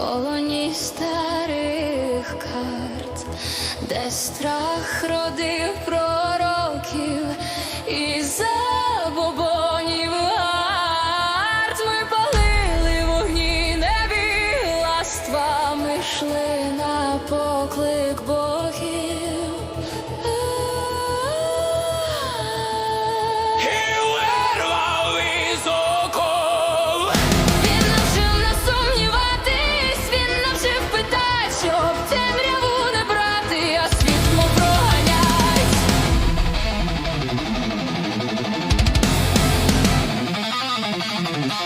полоні старих карт, де страх родив пророків і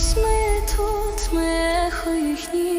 Ось ми тут, ми ехо їхні.